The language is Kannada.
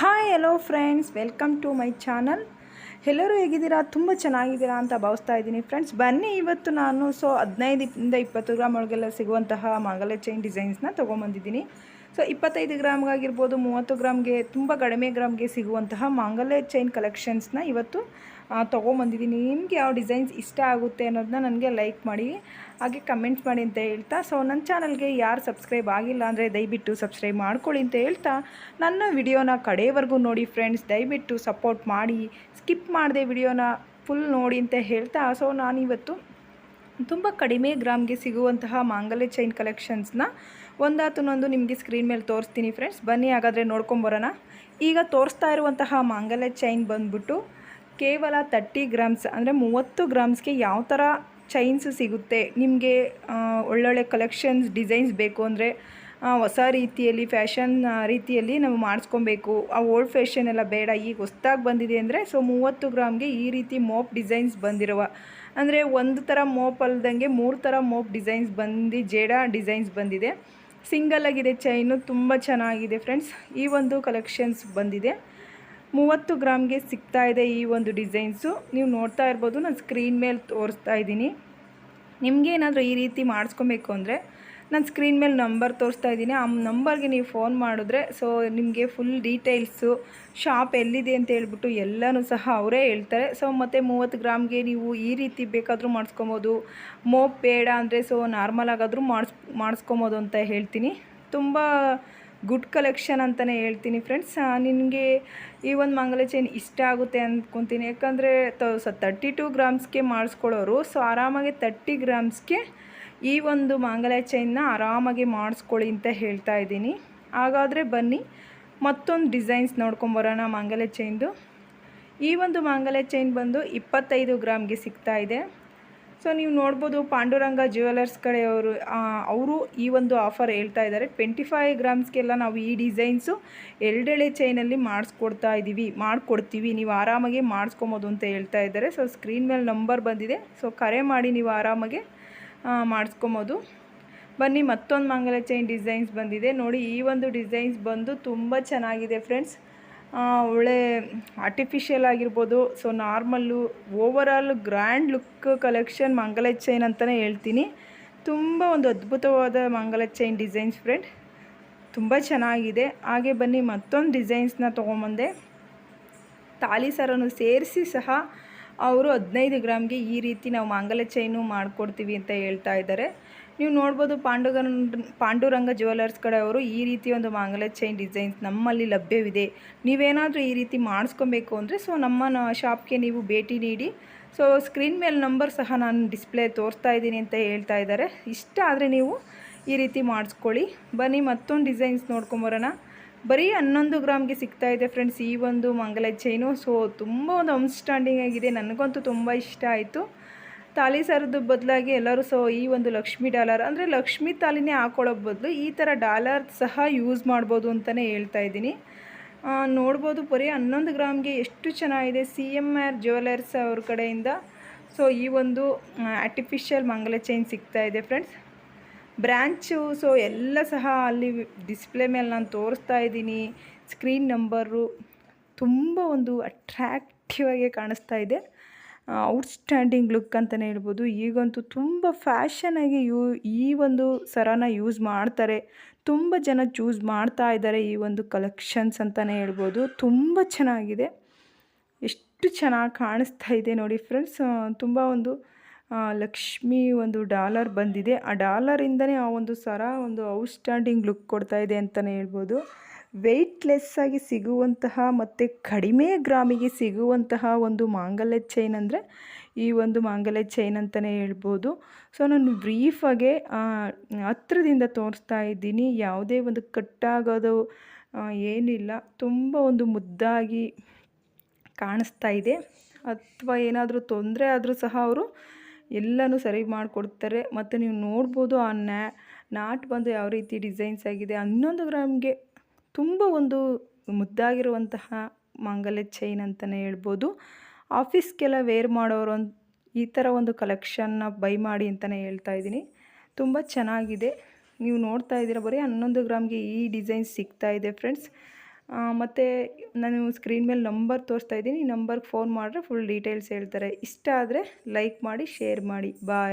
Hi hello friends welcome to my channel ಎಲ್ಲರೂ ಹೇಗಿದ್ದೀರಾ? ತುಂಬ ಚೆನ್ನಾಗಿದ್ದೀರಾ ಅಂತ ಭಾವಿಸ್ತಾ ಇದ್ದೀನಿ ಫ್ರೆಂಡ್ಸ್ ಬನ್ನಿ, ಇವತ್ತು ನಾನು ಸೊ ಹದಿನೈದಿಂದ ಇಪ್ಪತ್ತು ಗ್ರಾಮ್ ಒಳಗೆಲ್ಲ ಸಿಗುವಂತಹ ಮಾಂಗಲ್ಯ ಚೈನ್ ಡಿಸೈನ್ಸ್ನ ತೊಗೊಂಬಂದಿದ್ದೀನಿ. ಸೊ ಇಪ್ಪತ್ತೈದು ಗ್ರಾಮ್ಗಾಗಿರ್ಬೋದು, ಮೂವತ್ತು ಗ್ರಾಮ್ಗೆ, ತುಂಬ ಕಡಿಮೆ ಗ್ರಾಮ್ಗೆ ಸಿಗುವಂತಹ ಮಾಂಗಲ್ಯ ಚೈನ್ ಕಲೆಕ್ಷನ್ಸ್ನ ಇವತ್ತು ತೊಗೊಂಬಂದಿದ್ದೀನಿ. ನಿಮಗೆ ಯಾವ ಡಿಸೈನ್ಸ್ ಇಷ್ಟ ಆಗುತ್ತೆ ಅನ್ನೋದನ್ನ ನನಗೆ ಲೈಕ್ ಮಾಡಿ, ಹಾಗೆ ಕಮೆಂಟ್ಸ್ ಮಾಡಿ ಅಂತ ಹೇಳ್ತಾ. ಸೊ, ನನ್ನ ಚಾನಲ್ಗೆ ಯಾರು ಸಬ್ಸ್ಕ್ರೈಬ್ ಆಗಿಲ್ಲ ಅಂದರೆ ದಯವಿಟ್ಟು ಸಬ್ಸ್ಕ್ರೈಬ್ ಮಾಡ್ಕೊಳ್ಳಿ ಅಂತ ಹೇಳ್ತಾ. ನನ್ನ ವಿಡಿಯೋನ ಕಡೆವರೆಗೂ ನೋಡಿ ಫ್ರೆಂಡ್ಸ್, ದಯವಿಟ್ಟು ಸಪೋರ್ಟ್ ಮಾಡಿ, ಸ್ಕಿಪ್ ಮಾಡಿದೆ ವಿಡಿಯೋನ ಫುಲ್ ನೋಡಿ ಅಂತ ಹೇಳ್ತಾ. ಸೊ, ನಾನಿವತ್ತು ತುಂಬ ಕಡಿಮೆ ಗ್ರಾಮ್ಗೆ ಸಿಗುವಂತಹ ಮಾಂಗಲ್ಯ ಚೈನ್ ಕಲೆಕ್ಷನ್ಸ್ನ ಒಂದಾತನೊಂದು ನಿಮಗೆ ಸ್ಕ್ರೀನ್ ಮೇಲೆ ತೋರಿಸ್ತೀನಿ ಫ್ರೆಂಡ್ಸ್. ಬನ್ನಿ ಹಾಗಾದರೆ ನೋಡ್ಕೊಂಬರೋಣ ಈಗ ತೋರಿಸ್ತಾ ಇರುವಂತಹ ಮಾಂಗಲ್ಯ ಚೈನ್ ಬಂದ್ಬಿಟ್ಟು ಕೇವಲ ತರ್ಟಿ ಗ್ರಾಮ್ಸ್ ಅಂದರೆ ಮೂವತ್ತು ಗ್ರಾಮ್ಸ್ಗೆ ಯಾವ ಥರ ಚೈನ್ಸ್ ಸಿಗುತ್ತೆ? ನಿಮಗೆ ಒಳ್ಳೊಳ್ಳೆ ಕಲೆಕ್ಷನ್ಸ್ ಡಿಸೈನ್ಸ್ ಬೇಕು ಅಂದರೆ ಹೊಸ ರೀತಿಯಲ್ಲಿ ಫ್ಯಾಷನ್ ರೀತಿಯಲ್ಲಿ ನಾವು ಮಾಡಿಸ್ಕೊಬೇಕು. ಆ ಓಲ್ಡ್ ಫ್ಯಾಷನ್ ಎಲ್ಲ ಬೇಡ, ಈಗ ಹೊಸ್ದಾಗಿ ಬಂದಿದೆ ಅಂದರೆ ಸೊ ಮೂವತ್ತು ಗ್ರಾಮ್ಗೆ ಈ ರೀತಿ ಮೋಪ್ ಡಿಸೈನ್ಸ್ ಬಂದಿರುವ. ಅಂದರೆ ಒಂದು ಥರ ಮೋಪ್ ಅಲ್ದಂಗೆ ಮೂರು ಥರ ಮೋಪ್ ಡಿಸೈನ್ಸ್ ಬಂದು, ಜೇಡ ಡಿಸೈನ್ಸ್ ಬಂದಿದೆ. ಸಿಂಗಲ್ ಆಗಿದೆ ಚೈನು ತುಂಬ ಚೆನ್ನಾಗಿದೆ ಫ್ರೆಂಡ್ಸ್ ಈ ಒಂದು ಕಲೆಕ್ಷನ್ಸ್ ಬಂದಿದೆ. ಮೂವತ್ತು ಗ್ರಾಮ್ಗೆ ಸಿಗ್ತಾ ಇದೆ ಈ ಒಂದು ಡಿಸೈನ್ಸು. ನೀವು ನೋಡ್ತಾ ಇರ್ಬೋದು, ನಾನು ಸ್ಕ್ರೀನ್ ಮೇಲೆ ತೋರಿಸ್ತಾ ಇದ್ದೀನಿ. ನಿಮಗೆ ಏನಾದರೂ ಈ ರೀತಿ ಮಾಡಿಸ್ಕೊಬೇಕು ಅಂದರೆ ನಾನು ಸ್ಕ್ರೀನ್ ಮೇಲೆ ನಂಬರ್ ತೋರಿಸ್ತಾ ಇದ್ದೀನಿ. ಆ ನಂಬರ್ಗೆ ನೀವು ಫೋನ್ ಮಾಡಿದ್ರೆ ಸೊ ನಿಮಗೆ ಫುಲ್ ಡೀಟೇಲ್ಸು ಶಾಪ್ ಎಲ್ಲಿದೆ ಅಂತ ಹೇಳ್ಬಿಟ್ಟು ಎಲ್ಲನೂ ಸಹ ಅವರೇ ಹೇಳ್ತಾರೆ. ಸೊ ಮತ್ತು ಮೂವತ್ತು ಗ್ರಾಮ್ಗೆ ನೀವು ಈ ರೀತಿ ಬೇಕಾದರೂ ಮಾಡಿಸ್ಕೊಬೋದು. ಮೋಪ್ ಬೇಡ ಅಂದರೆ ಸೊ ನಾರ್ಮಲ್ ಆಗಾದರೂ ಮಾಡಿಸ್, ಮಾಡಿಸ್ಕೊಬೋದು ಅಂತ ಹೇಳ್ತೀನಿ. ತುಂಬ ಗುಡ್ ಕಲೆಕ್ಷನ್ ಅಂತಲೇ ಹೇಳ್ತೀನಿ ಫ್ರೆಂಡ್ಸ್. ನಿನಗೆ ಈ ಒಂದು ಮಂಗಲ ಚೈನ್ ಇಷ್ಟ ಆಗುತ್ತೆ ಅಂದ್ಕೊತೀನಿ ಯಾಕಂದರೆ ಸ ತರ್ಟಿ ಟು ಗ್ರಾಮ್ಸ್ಗೆ ಮಾಡಿಸ್ಕೊಳ್ಳೋರು, ಸೊ ಆರಾಮಾಗಿ ತರ್ಟಿ ಗ್ರಾಮ್ಸ್ಗೆ ಈ ಒಂದು ಮಾಂಗಲ್ಯ ಚೈನ್ನ ಆರಾಮಾಗಿ ಮಾಡಿಸ್ಕೊಳ್ಳಿ ಅಂತ ಹೇಳ್ತಾ ಇದ್ದೀನಿ. ಹಾಗಾದರೆ ಬನ್ನಿ, ಮತ್ತೊಂದು ಡಿಸೈನ್ಸ್ ನೋಡ್ಕೊಂಬರೋಣ ಮಾಂಗಲ್ಯ ಚೈನ್ದು. ಈ ಒಂದು ಮಾಂಗಲ್ಯ ಚೈನ್ ಬಂದು ಇಪ್ಪತ್ತೈದು ಗ್ರಾಮ್ಗೆ ಸಿಗ್ತಾ ಇದೆ. ಸೊ ನೀವು ನೋಡ್ಬೋದು ಪಾಂಡುರಂಗ ಜ್ಯುವೆಲರ್ಸ್ ಕಡೆಯವರು ಅವರು ಈ ಒಂದು ಆಫರ್ ಹೇಳ್ತಾ ಇದ್ದಾರೆ. ಟ್ವೆಂಟಿ ಫೈವ್ ಗ್ರಾಮ್ಸ್ಗೆಲ್ಲ ನಾವು ಈ ಡಿಸೈನ್ಸು ಎರಡೆಳೆ ಚೈನಲ್ಲಿ ಮಾಡಿಸ್ಕೊಡ್ತಾ ಇದ್ದೀವಿ ಮಾಡಿಕೊಡ್ತೀವಿ. ನೀವು ಆರಾಮಾಗಿ ಮಾಡಿಸ್ಕೊಬೋದು ಅಂತ ಹೇಳ್ತಾ ಇದ್ದಾರೆ. ಸೊ ಸ್ಕ್ರೀನ್ ಮೇಲೆ ನಂಬರ್ ಬಂದಿದೆ. ಸೊ ಕರೆ ಮಾಡಿ ನೀವು ಆರಾಮಾಗಿ ಮಾಡಿಸ್ಕೊಬೋದು. ಬನ್ನಿ, ಮತ್ತೊಂದು ಮಂಗಲ ಚೈನ್ ಡಿಸೈನ್ಸ್ ಬಂದಿದೆ. ನೋಡಿ, ಈ ಒಂದು ಡಿಸೈನ್ಸ್ ಬಂದು ತುಂಬ ಚೆನ್ನಾಗಿದೆ ಫ್ರೆಂಡ್ಸ್ ಒಳ್ಳೆ ಆರ್ಟಿಫಿಷಿಯಲ್ ಆಗಿರ್ಬೋದು. So normal overall grand look collection ಮಂಗಲ ಚೈನ್ ಅಂತಲೇ ಹೇಳ್ತೀನಿ. ತುಂಬ ಒಂದು ಅದ್ಭುತವಾದ ಮಂಗಲ ಚೈನ್ ಡಿಸೈನ್ಸ್ ಫ್ರೆಂಡ್ ತುಂಬ ಚೆನ್ನಾಗಿದೆ. ಹಾಗೆ ಬನ್ನಿ ಮತ್ತೊಂದು ಡಿಸೈನ್ಸ್ನ ತೊಗೊಂಬಂದೆ. ತಾಲಿ ಸರನ್ನು ಸೇರಿಸಿ ಸಹ ಅವರು ಹದಿನೈದು ಗ್ರಾಮ್ಗೆ ಈ ರೀತಿ ನಾವು ಮಾಂಗಲ್ಯ ಚೈನು ಮಾಡಿಕೊಡ್ತೀವಿ ಅಂತ ಹೇಳ್ತಾ ಇದ್ದಾರೆ. ನೀವು ನೋಡ್ಬೋದು ಪಾಂಡುಗನ್ ಪಾಂಡುರಂಗ ಜ್ಯುವೆಲರ್ಸ್ ಕಡೆ ಅವರು ಈ ರೀತಿ ಒಂದು ಮಾಂಗಲ್ಯ ಚೈನ್ ಡಿಸೈನ್ಸ್ ನಮ್ಮಲ್ಲಿ ಲಭ್ಯವಿದೆ. ನೀವೇನಾದರೂ ಈ ರೀತಿ ಮಾಡಿಸ್ಕೊಬೇಕು ಅಂದರೆ ಸೊ ನಮ್ಮ ಶಾಪ್ಗೆ ನೀವು ಭೇಟಿ ನೀಡಿ. ಸೊ ಸ್ಕ್ರೀನ್ ಮೇಲೆ ನಂಬರ್ ಸಹ ನಾನು ಡಿಸ್ಪ್ಲೇ ತೋರಿಸ್ತಾ ಇದ್ದೀನಿ ಅಂತ ಹೇಳ್ತಾ ಇದ್ದಾರೆ. ಇಷ್ಟ ಆದರೆ ನೀವು ಈ ರೀತಿ ಮಾಡಿಸ್ಕೊಳ್ಳಿ. ಬನ್ನಿ ಮತ್ತೊಂದು ಡಿಸೈನ್ಸ್ ನೋಡ್ಕೊಂಬರೋಣ. ಬರೀ ಹನ್ನೊಂದು ಗ್ರಾಮ್ಗೆ ಸಿಗ್ತಾ ಇದೆ ಫ್ರೆಂಡ್ಸ್, ಈ ಒಂದು ಮಂಗಲ ಚೈನು ಸೊ ತುಂಬ ಒಂದು ಔಟ್ಸ್ಟ್ಯಾಂಡಿಂಗ್ ಆಗಿದೆ. ನನಗಂತೂ ತುಂಬ ಇಷ್ಟ ಆಯಿತು. ತಾಲಿ ಸಾರದ್ದು ಬದಲಾಗಿ ಎಲ್ಲರೂ ಸೊ ಈ ಒಂದು ಲಕ್ಷ್ಮಿ ಡಾಲರ್, ಅಂದರೆ ಲಕ್ಷ್ಮಿ ತಾಲಿನೇ ಹಾಕೊಳ್ಳೋ ಬದಲು ಈ ಥರ ಡಾಲರ್ ಸಹ ಯೂಸ್ ಮಾಡ್ಬೋದು ಅಂತಲೇ ಹೇಳ್ತಾ ಇದ್ದೀನಿ. ನೋಡ್ಬೋದು ಬರೀ ಹನ್ನೊಂದು ಗ್ರಾಮ್ಗೆ ಎಷ್ಟು ಚೆನ್ನಾಗಿದೆ ಸಿ ಎಂ ಆರ್ ಜ್ಯುವೆಲರ್ಸ್ ಅವ್ರ ಕಡೆಯಿಂದ. ಸೊ ಈ ಒಂದು ಆರ್ಟಿಫಿಷಿಯಲ್ ಮಂಗಲ ಚೈನ್ ಸಿಗ್ತಾ ಇದೆ ಫ್ರೆಂಡ್ಸ್. ಬ್ರ್ಯಾಂಚು ಸೊ ಎಲ್ಲ ಸಹ ಅಲ್ಲಿ ಡಿಸ್ಪ್ಲೇ ಮೇಲೆ ನಾನು ತೋರಿಸ್ತಾ ಇದ್ದೀನಿ. ಸ್ಕ್ರೀನ್ ನಂಬರು ತುಂಬ ಒಂದು ಅಟ್ರ್ಯಾಕ್ಟಿವ್ ಆಗಿ ಕಾಣಿಸ್ತಾ ಇದೆ. ಔಟ್ಸ್ಟ್ಯಾಂಡಿಂಗ್ ಲುಕ್ ಅಂತಲೇ ಹೇಳ್ಬೋದು. ಈಗಂತೂ ತುಂಬ ಫ್ಯಾಷನಾಗಿ ಯೂ, ಈ ಒಂದು ಸರನ ಯೂಸ್ ಮಾಡ್ತಾರೆ. ತುಂಬ ಜನ ಚೂಸ್ ಮಾಡ್ತಾ ಇದ್ದಾರೆ ಈ ಒಂದು ಕಲೆಕ್ಷನ್ಸ್ ಅಂತಲೇ ಹೇಳ್ಬೋದು. ತುಂಬ ಚೆನ್ನಾಗಿದೆ. ಎಷ್ಟು ಚೆನ್ನಾಗಿ ಕಾಣಿಸ್ತಾ ಇದೆ ನೋಡಿ ಫ್ರೆಂಡ್ಸ್ ತುಂಬ ಒಂದು ಲಕ್ಷ್ಮಿ ಒಂದು ಡಾಲರ್ ಬಂದಿದೆ. ಆ ಡಾಲರಿಂದನೇ ಆ ಒಂದು ಸರ ಒಂದು ಔಟ್ಸ್ಟ್ಯಾಂಡಿಂಗ್ ಲುಕ್ ಕೊಡ್ತಾ ಇದೆ ಅಂತಲೇ ಹೇಳ್ಬೋದು. ಆಗಿ ಸಿಗುವಂತಹ ಮತ್ತು ಕಡಿಮೆ ಗ್ರಾಮಿಗೆ ಸಿಗುವಂತಹ ಒಂದು ಮಾಂಗಲ್ಯ ಚೈನ್ ಅಂದರೆ ಈ ಒಂದು ಮಾಂಗಲ್ಯ ಚೈನ್ ಅಂತಲೇ ಹೇಳ್ಬೋದು. ಸೊ ನಾನು ಬ್ರೀಫಾಗೆ ಹತ್ರದಿಂದ ತೋರಿಸ್ತಾ ಇದ್ದೀನಿ. ಯಾವುದೇ ಒಂದು ಕಟ್ಟಾಗೋದು ಏನಿಲ್ಲ. ತುಂಬ ಒಂದು ಮುದ್ದಾಗಿ ಕಾಣಿಸ್ತಾ ಇದೆ. ಅಥವಾ ಏನಾದರೂ ತೊಂದರೆ ಆದರೂ ಸಹ ಅವರು ಎಲ್ಲನೂ ಸರಿ ಮಾಡಿಕೊಡ್ತಾರೆ. ಮತ್ತು ನೀವು ನೋಡ್ಬೋದು ಆ ನ್ಯಾ ನಾಟ್ ಬಂದು ಯಾವ ರೀತಿ ಡಿಸೈನ್ಸ್ ಆಗಿದೆ. ಹನ್ನೊಂದು ಗ್ರಾಮ್ಗೆ ತುಂಬ ಒಂದು ಮುದ್ದಾಗಿರುವಂತಹ ಮಾಂಗಲ್ಯ ಚೈನ್ ಅಂತಲೇ ಹೇಳ್ಬೋದು. ಆಫೀಸ್ಗೆಲ್ಲ ವೇರ್ ಮಾಡೋರು ಈ ಥರ ಒಂದು ಕಲೆಕ್ಷನ್ನ ಬೈ ಮಾಡಿ ಅಂತಲೇ ಹೇಳ್ತಾ ಇದ್ದೀನಿ. ತುಂಬ ಚೆನ್ನಾಗಿದೆ. ನೀವು ನೋಡ್ತಾ ಇದ್ದೀರ, ಬರೀ ಹನ್ನೊಂದು ಗ್ರಾಮ್ಗೆ ಈ ಡಿಸೈನ್ ಸಿಗ್ತಾ ಇದೆ, ಫ್ರೆಂಡ್ಸ್. ಮತ್ತು ನಾನು ಸ್ಕ್ರೀನ್ ಮೇಲೆ ನಂಬರ್ ತೋರಿಸ್ತಾ ಇದ್ದೀನಿ. ಈ ನಂಬರ್ಗೆ ಫೋನ್ ಮಾಡಿದ್ರೆ ಫುಲ್ ಡೀಟೇಲ್ಸ್ ಹೇಳ್ತಾರೆ. ಇಷ್ಟ ಆದರೆ ಲೈಕ್ ಮಾಡಿ ಶೇರ್ ಮಾಡಿ. ಬಾಯ್